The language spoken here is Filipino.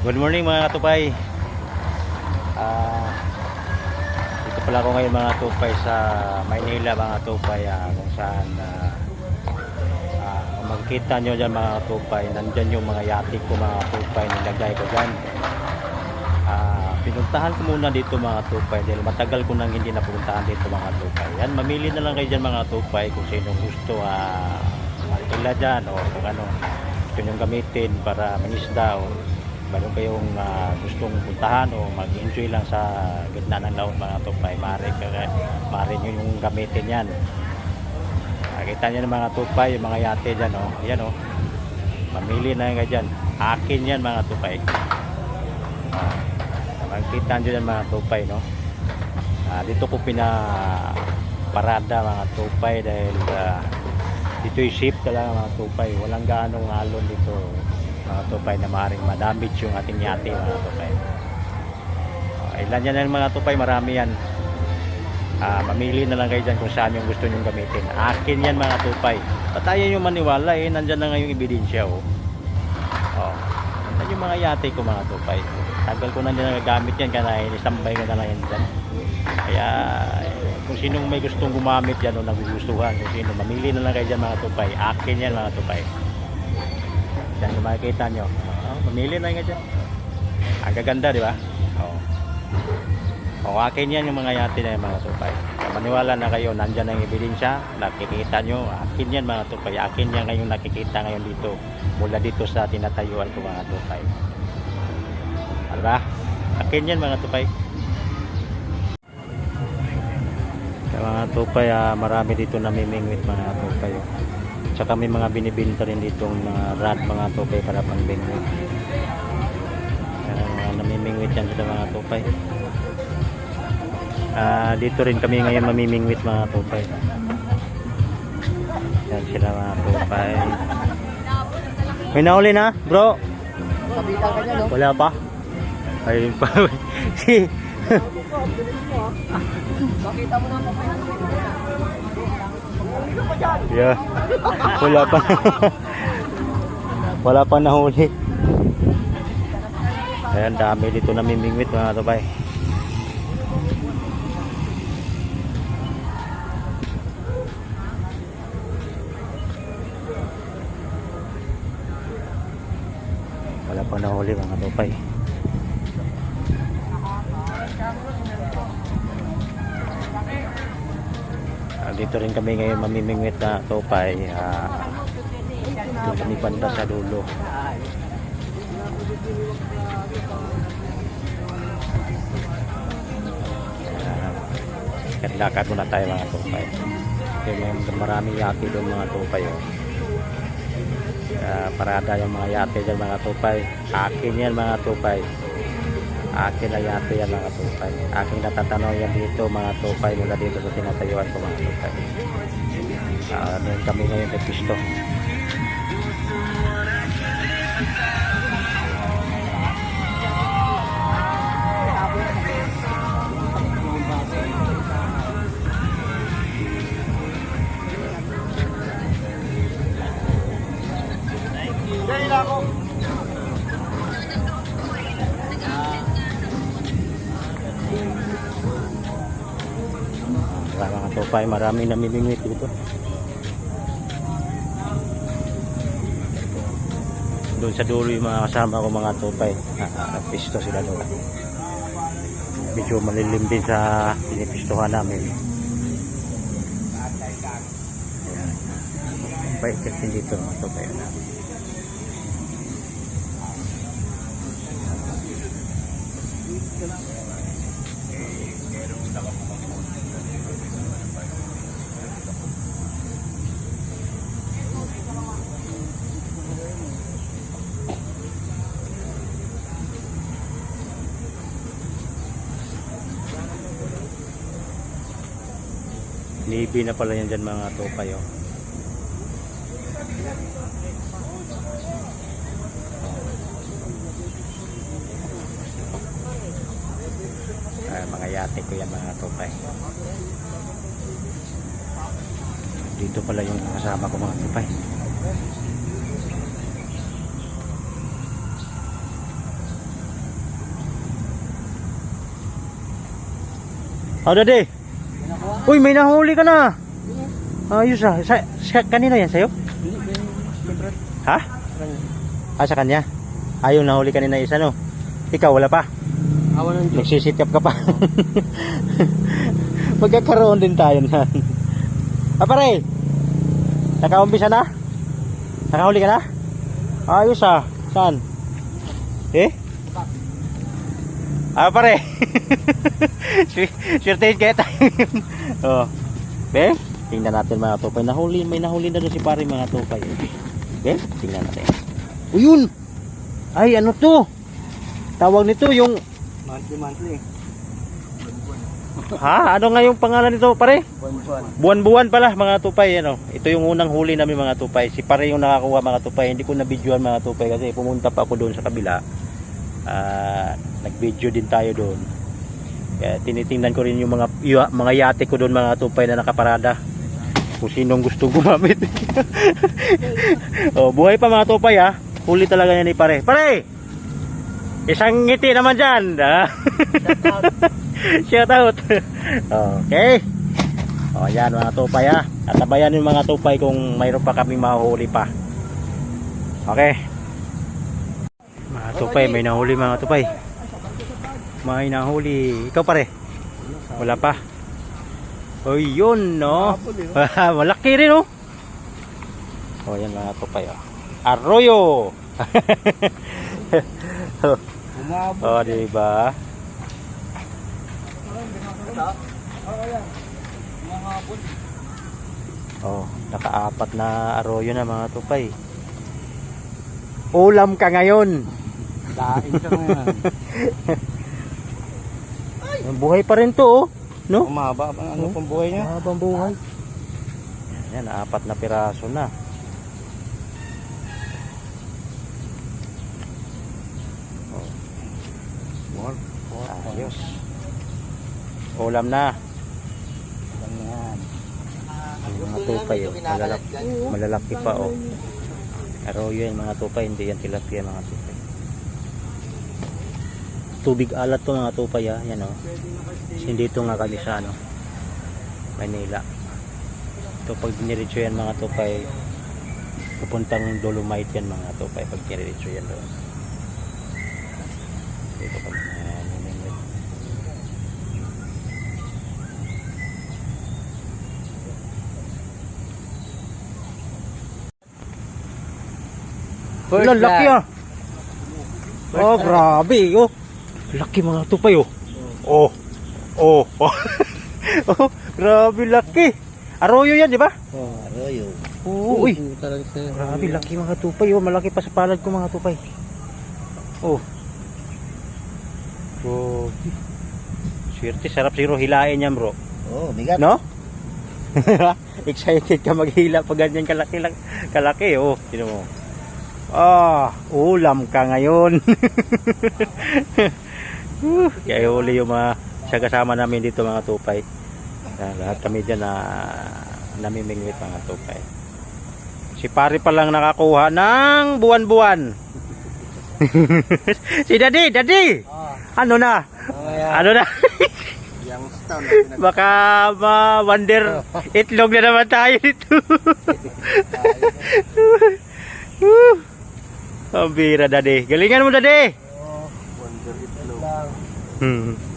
Good morning mga katupay. Ah, dito pala ako ngayon mga tupay sa Maynila mga tupay ah, kung saan ah, ah, kung makikita nyo dyan mga tupay, nandyan yung mga yati ko mga tupay, nilagay ko dyan. Ah, pinuntahan ko muna dito mga tupay dahil matagal ko nang hindi napuntahan dito mga tupay. Yan, mamili na lang kayo dyan mga tupay kung sino gusto ah, makila dyan o kung ano gusto nyong gamitin para mangisda o meron kayong ah, gustong puntahan o mag-enjoy lang sa gitna ng laut mga tupay, maaari, maaari nyo yung gamitin yan. Nakita nyo ng mga tupay, yung mga yate dyan, oh. Yan, oh. Mamili na nga dyan. Akin yan, mga tupay. Ah, makikita nyo yan, mga tupay, no? Ah, dito ko pinaparada, mga tupay, dahil ah, dito yung ship talaga, mga tupay. Walang gaanong alon dito, mga tupay, na maaaring madamage yung ating yate, mga tupay. Ah, ilan yan yan, mga tupay? Marami yan. Ah, mamili na lang kayo dyan kung saan yung gusto nyong gamitin. Akin yan mga tupay. Patayan yung maniwala eh. Nandyan na nga yung ebidensya oh. Oh. Nandyan yung mga yate ko mga tupay. Tagal ko na din nagagamit yan kaya inistambay ko na lang yan dyan. Kaya eh, kung sinong may gustong gumamit yan o nagugustuhan kung sino, mamili na lang kayo dyan mga tupay. Akin yan mga tupay. Yan kung makikita nyo. Oh, mamili na nga dyan. Ang gaganda di ba? Oh. O akin yan yung mga yate na yung mga tupay. Maniwala na kayo, nandyan ang ebidensya, nakikita nyo, akin yan mga tupay. Akin yan ngayong nakikita ngayon dito, mula dito sa tinatayuan ko mga tupay. Ano ba? Akin yan mga tupay. Kaya mga tupay, ah, marami dito namimingwit mga tupay. oh. Tsaka may mga binibinta rin dito mga rad mga tupay para pang bingwit. Kaya mga namimingwit yan sa mga tupay. Ah, dito rin kami ngayon mamimingwit mga tupay. Yan sila mga tupay. May nauli na, bro? Wala pa? Ayun pa. Si Makita mo na ako. Yeah. Wala pa. Wala pa nahuli. Ayan, dami dito namimingwit mga tupay. Wala pa nahuli mga tupay. Dito rin kami ngayon mamimingwit na tupay. Ah, doon kami banda sa dulo. Uh, lakad muna tayo mga tupay. Kasi may maraming yate doon mga tupay. Oh. Ah, parada yung mga yate dyan mga tupay. Akin yan mga tupay. Akin na yate yan mga tupay. Aking natatanaw yan dito mga tupay mula dito sa tinatayuan ko mga tupay. Doon kami ngayon kay Pisto. Wala mga tupay, marami namimingwit dito. Doon sa dulo yung mga kasama ko mga tupay. Ah, ah, pisto sila doon. Medyo malilim din sa pinipistohan namin. Bait kasi dito mga tupay. Navy na pala yan dyan mga topay. Ay, ah, mga yate ko yan mga topay eh. dito pala yung kasama ko mga topay eh. How did? Uy, may nahuli ka na. Ayos ah. Sa, sa, kanina yan sa'yo? Ha? Ah, sa kanya? Ayaw nahuli kanina isa, no? Ikaw, wala pa? Awan ng Diyos. Nagsisikap ka pa. Magkakaroon din tayo na. Ah, pare. Nakaumpisa na? Nakahuli ka na? Ayos ah. Saan? Eh? Ah, pare. Swerte kaya tayo. oh. Eh? Tingnan natin mga tupay. Nahuli, may nahuli na doon si pare mga tupay. Okay? Tingnan natin. Uyun! Ay, ano to? Tawag nito yung Monthly, monthly. Ha? Ano nga yung pangalan nito, pare? Buwan-buwan. Buwan-buwan pala, mga tupay. Ano? Ito yung unang huli namin, mga tupay. Si pare yung nakakuha, mga tupay. Hindi ko na-videoan, mga tupay, kasi pumunta pa ako doon sa kabila. Ah, nag-video din tayo doon. Kaya tinitingnan ko rin yung mga yung mga yate ko doon, mga tupay na nakaparada. Kung sinong gusto gumamit. oh, buhay pa mga tupay, ha? Huli talaga yan ni pare. Pare! Isang ngiti naman dyan. ah. Shout out. okay. O yan mga tupay ha. At tabayan yung mga tupay kung mayroon pa kami mahuli pa. Okay. Mga tupay, may nahuli mga tupay. May nahuli. Ikaw pare? Wala pa. O yun no. Malaki rin oh. O yan mga tupay oh. Arroyo. Umabot. o diba? Oh, nakaapat na arroyo na mga tupay. Ulam ka ngayon. Daing ka ngayon. Buhay pa rin to, oh. No? Umaba pa ano pang buhay niya? Mahabang buhay. Yan, apat na piraso na. Oh. Ayos. Ulam na. Lang yan. Yung mga tupay, oh. Malalaki, malalaki pa, oh. Arroyo yan, mga tupay. Hindi yan tilapia, mga tupay. Tubig alat to, mga tupay, ah. Yan, oh. Kasi dito nga kami sa, ano, Manila. Ito, pag diniretso yan, mga tupay, pupuntang Dolomite yan, mga tupay, pag diniretso yan doon. Dito na, Manila. First laki class. ah. Oh, grabe. Oh. Laki mga tupay oh. Oh. Oh. Oh. oh, grabe laki. Arroyo yan, di ba? Oh, arroyo. Oo, uy. Talaga sa Grabe laki mga tupay oh. Malaki pa sa palad ko mga tupay. Oh. Oh. Swerte, sarap siguro hilain yan bro. Oh, bigat. No? Excited ka maghila pag ganyan kalaki lang kalaki oh. Sino mo? Ah, ulam ka ngayon. Uh, Kaya uli yung mga siya kasama namin dito mga tupay. Ah, lahat kami dyan na namimingwit mga tupay. Si pare pa lang nakakuha ng buwan-buwan. si Daddy, Daddy! Ah, Ano na? mamaya. Ano na? Baka ma-wonder itlog na naman tayo dito. Ang bira, Daddy. Galingan mo, Daddy. Oh, wonder itlog. Hmm.